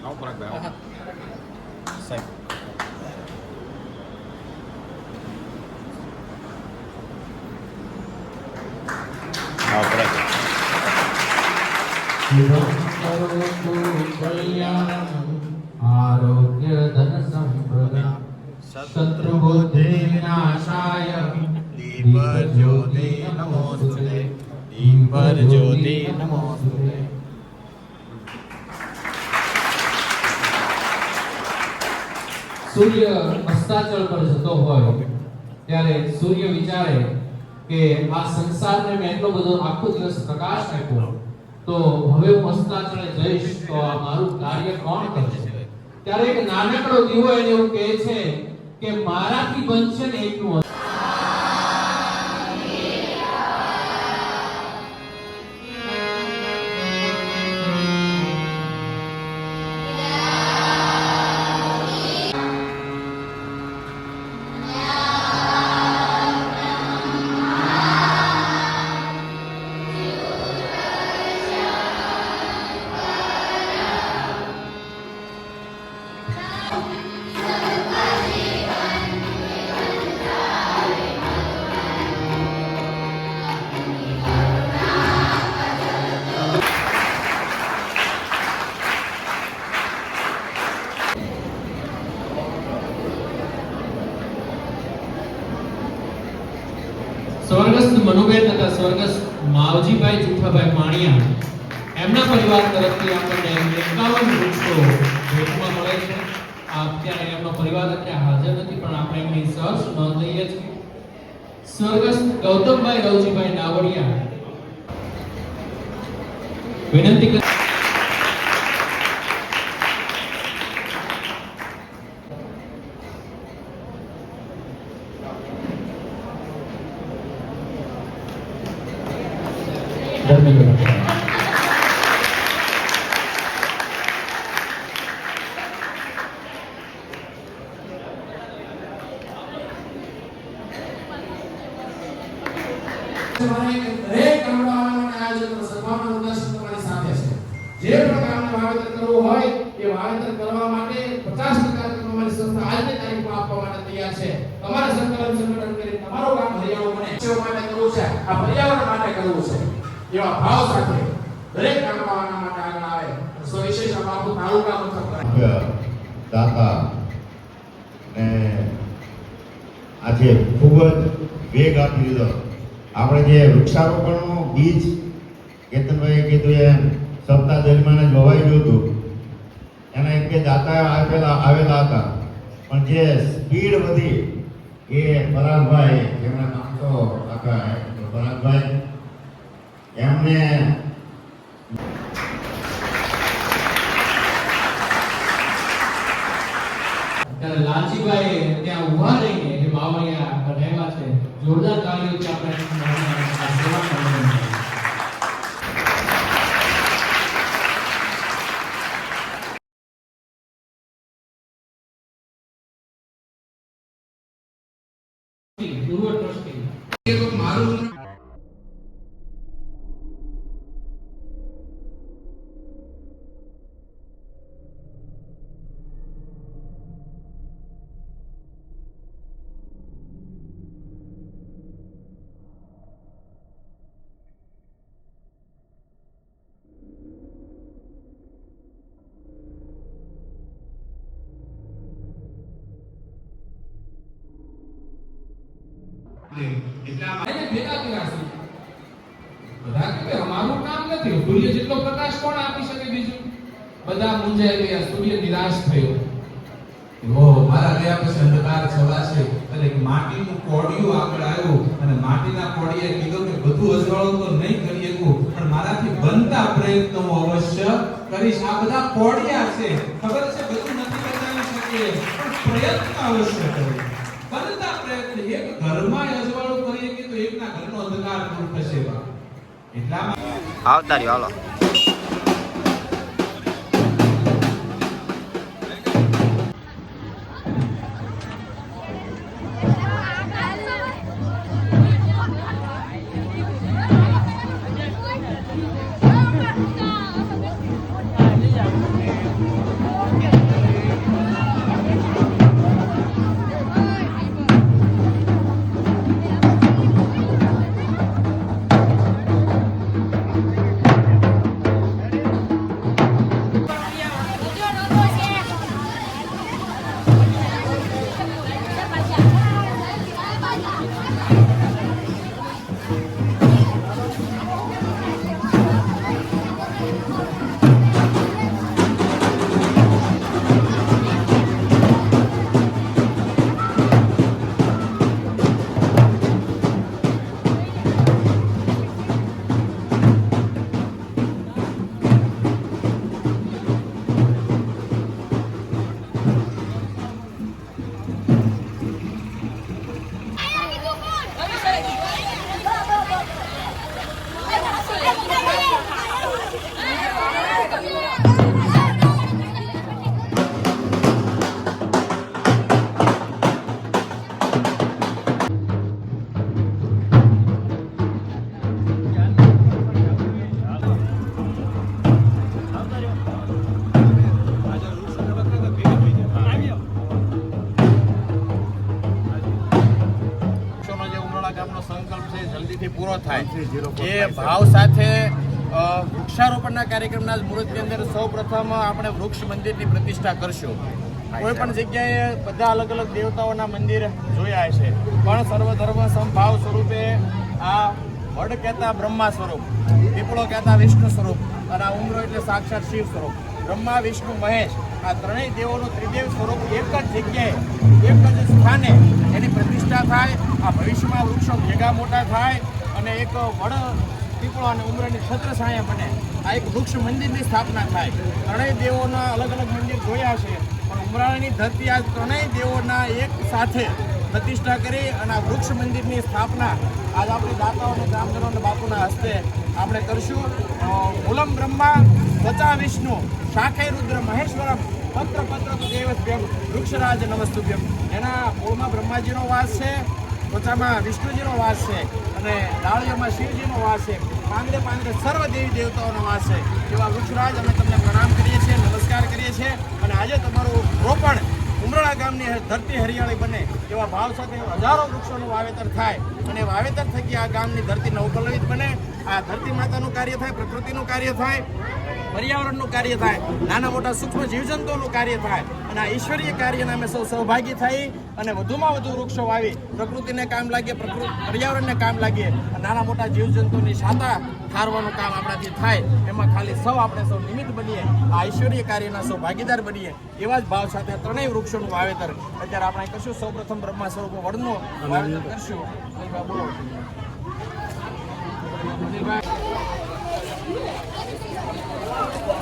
આવો પરાગભાઈ આવો. સાહેબ આરોગ્ય ધન સંપદા શત્રુબુદ્ધિ વિનાશાય દીપર જ્યોતિ જ્યોતિ નમોસ્તુતે સૂર્ય અસ્તાચળ પર જતો હોય ત્યારે સૂર્ય વિચારે કે આ સંસારને મેં એટલો બધો આખો દિવસ પ્રકાશ આપ્યો તો હવે હું અસ્તાચળે જઈશ તો આ મારું કાર્ય કોણ કરશે? ત્યારે એક નાનકડો દીવો એને એવું કહે છે કે મારાથી બનશે ને એટલું સ્વર્ગસ્થ માવજીભાઈ જુઠાભાઈ માણિયા એમના પરિવાર તરફથી આપણને એકાવન વૃક્ષો ભેટમાં મળે છે. આ અત્યારે એમનો પરિવાર અત્યારે હાજર નથી, પણ આપણે એમની સહર્ષ નોંધ લઈએ છીએ. સ્વર્ગસ્થ ગૌતમભાઈ રવજીભાઈ નાવડિયા વિનંતી કર ધન્યવાદ દરેક ગામડાઓના આયોજન સભાનો ઉદ્દેશ તમારી સાથે છે. જે પ્રકારનું વાવેતર કરવું હોય એ વાવેતર કરવા માટે 50% તમારી સંસ્થા આજની આપવા માટે તૈયાર છે. તમારે સંકલન સંગઠન કરી તમારું કામ હરિયાળું બને. માટે કરવું છે. આ પર્યાવરણ માટે કરવું છે. એવા ભાવ સાથે દરેક ગામડાઓના માટે આગળ આવે. સવિશેષ આ બાપુ તાલુકા મથક દાતા ને આજે ખૂબ જ વેગ આપી દીધો. આપણે જે વૃક્ષારોપણનું બીજ કેતનભાઈએ કીધું એમ, સપ્તાહ દરમિયાન જ વવાઈ ગયું હતું. એના એમ કે દાતા આપેલા આવેલા હતા. પણ જે સ્પીડ વધી એ પરાગભાઈ એમના નામ તો આખા પરાગભાઈ એમને ત્યારે લાલજીભાઈ ત્યાં ઊભા રહીને જે માવડિયા રહેવા છે જોરદાર તાળીઓથી આપણે. પૂર્વ ટ્રસ્ટી મારું એટલે આ એને ભેગા કર્યા છે. બધા કે અમારું કામ નથી સૂર્ય જેટલો પ્રકાશ કોણ આપી શકે બીજું? બધા મૂંઝાઈ ગયા. સૂર્ય નિરાશ થયો. ઓહો, મારા ગયા પછી અંધકાર છવાશે એટલે માટીનું કોડિયું આગળ આવ્યું. અને માટીના કોડિયે કીધું કે બધું અજવાળું તો નહીં કરી શકું, પણ મારાથી બનતા પ્રયત્નો અવશ્ય કરીશ. આ બધા કોડિયા છે. ખબર છે, બધું નથી બતાવી શકીએ. પણ પ્રયત્ન અવશ્ય કરીશ બનતા પ્રયત્ન. એક ઘરમાં આવતા રહ્યો હાલો. પૂરો થાય. એ ભાવ સાથે વૃક્ષારોપણના કાર્યક્રમના મુહૂર્તની અંદર સૌપ્રથમ આપણે વૃક્ષ મંદિરની પ્રતિષ્ઠા કરશું. કોઈ પણ જગ્યાએ બધા અલગ અલગ દેવતાઓના મંદિર જોયા છે પણ સર્વધર્મ સમભાવ સ્વરૂપે આ વડ કહેતા બ્રહ્મા સ્વરૂપ પીપળો કહેતા વિષ્ણુ સ્વરૂપ અને આ ઉમરો એટલે સાક્ષાત શિવ સ્વરૂપ. બ્રહ્મા વિષ્ણુ મહેશ આ ત્રણેય દેવોનું ત્રિદેવ સ્વરૂપ એક જ જગ્યાએ એક જ સ્થાને એની પ્રતિષ્ઠા થાય આ ભવિષ્યમાં વૃક્ષો ભેગા મોટા થાય અને એક વડ પીપળો અને ઉમરાની છત્ર સાયા બને. આ એક વૃક્ષ મંદિરની સ્થાપના થાય. ત્રણેય દેવોના અલગ અલગ મંદિર જોયા છે. પણ ઉમરાળાની ધરતી આ ત્રણેય દેવોના એક સાથે પ્રતિષ્ઠા કરી અને આ વૃક્ષ મંદિરની સ્થાપના આજ આપણે દાતાઓ અને ગ્રામજનો અને બાપુના હસ્તે આપણે કરશું. મૂલમ બ્રહ્મા ત્વચા વિષ્ણુ શાખે રુદ્ર મહેશ્વરમ પત્ર પત્ર દેવસ્ભ્યમ વૃક્ષરાજ નમસ્તુભ્યમ. એના મૂળમાં બ્રહ્માજીનો વાસ છે. ત્વચામાં વિષ્ણુજીનો વાસ છે અને ડાળીઓમાં શિવજીનો વાસ છે. પાંદડે પાંદડે સર્વ દેવી દેવતાઓનો વાસ છે. એવા વૃક્ષરાજ અમે તમને પ્રણામ કરીએ છીએ, નમસ્કાર કરીએ છીએ અને આજે તમારું રોપણ ઉમરળા ગામની ધરતી હરિયાળી બને એવા ભાવ સાથે હજારો વૃક્ષોનું વાવેતર થાય અને વાવેતર થકી આ ગામની ધરતી નવકલવિત બને. આ ધરતી માતાનું કાર્ય થાય, પ્રકૃતિનું કાર્ય થાય. પર્યાવરણનું કાર્ય થાય, નાના મોટા સૂક્ષ્મ જીવજંતુઓનું કાર્ય થાય, અને આ ઈશ્વરીય કાર્યના અમે સૌ સહભાગી થઈ અને વધુમાં વધુ વૃક્ષો વાવી. પ્રકૃતિને કામ લાગીએ પ્રકૃતિ પર્યાવરણને કામ લાગીએ નાના મોટા જીવજંતુની છાતા ઠારવાનું કામ આપણાથી થાય. એમાં ખાલી સૌ આપણે સૌ નિમિત્ત બનીએ, આ ઈશ્વરીય કાર્યના સૌ ભાગીદાર બનીએ, એવા જ ભાવ સાથે ત્રણેય વૃક્ષોનું વાવેતર. અત્યારે આપણે કશું સૌ પ્રથમ બ્રહ્મા સ્વરૂપ વડનું વાવેતર કરશું. બોલો. Oh,